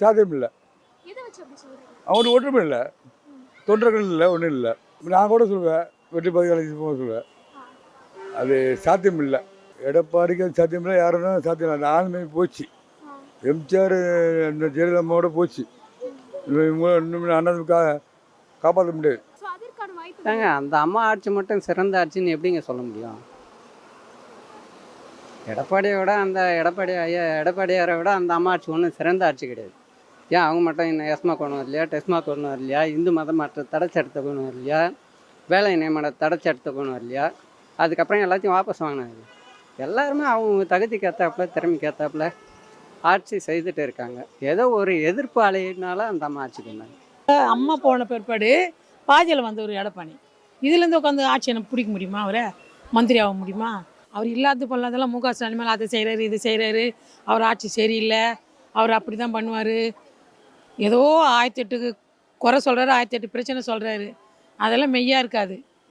சாத்தியம் இல்லை அவனுக்கு ஒன்றுமே இல்லை. தொண்டர்கள் இல்லை ஒன்றும் இல்லை. நான் கூட சொல்லுவேன் வெற்றி பதினாலு போக சொல்லுவேன் அது சாத்தியம் இல்லை எடப்பாடிக்கு அது சாத்தியம் இல்லை யாருன்னா சாத்தியம் இல்லை அந்த ஆளுமை போச்சு. எம்ஜிஆர் இந்த ஜெயலலிதாவோட போச்சு. இவங்க இன்னும் அண்ணன் கா காப்பாற்ற முடியாது. ஏங்க அந்த அம்மா ஆட்சி மட்டும் சிறந்த ஆட்சின்னு எப்படிங்க சொல்ல முடியும்? எடப்பாடியை விட அந்த எடப்பாடி ஐயா எடப்பாடியாரை விட அந்த அம்மா ஆட்சி ஒன்றும் சிறந்த ஆட்சி கிடையாது. ஏன் அவங்க மட்டும் இன்னும் எஸ்மா கொண்டு வரலையா டெஸ்மா கொண்டு வரலையா இந்து மத மாற்ற தடை சட்டத்தை கொண்டு வரலையா வேலை நியமன தடை சட்டத்தை கொண்டு வரலையா அதுக்கப்புறம் எல்லாத்தையும் வாபஸ் வாங்கினாங்க எல்லாருமே அவங்க தகுதி கேத்தாப்புல திறமைக்கு ஏற்றாப்புல ஆட்சி செய்துட்டு இருக்காங்க. ஏதோ ஒரு எதிர்ப்பு அலையினால அந்த அம்மா ஆட்சிக்கு வந்தாங்க அம்மா போன பிற்பாடு பாஜியில் வந்த ஒரு எடப்பாடி. இதுலேருந்து உட்காந்து ஆட்சி எனக்கு பிடிக்க முடியுமா அவரை? மந்திரி ஆக முடியுமா? அவர் இல்லாத பொல்லாதெல்லாம் முக ஸ்டாலின் மேலே அதை செய்கிறாரு இது செய்கிறாரு அவர் ஆட்சி சரியில்லை. அவர் அப்படி தான் பண்ணுவார். ஏதோ ஆயிரத்தி எட்டுக்கு குறை சொல்கிறாரு ஆயிரத்தி எட்டு பிரச்சனை சொல்கிறாரு அதெல்லாம் மெய்யாக இருக்காது.